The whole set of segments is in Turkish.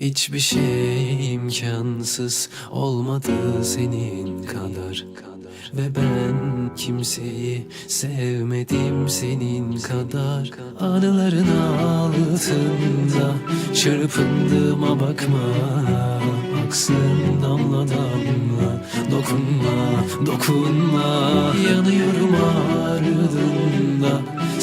Hiçbir şey imkansız olmadı senin kadar. Ve ben kimseyi sevmedim senin kadar. Anıların altında çırpındığıma bakma. Aksın damla damla dokunma dokunma. Yanıyorum ardında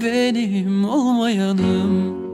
benim olmayanım.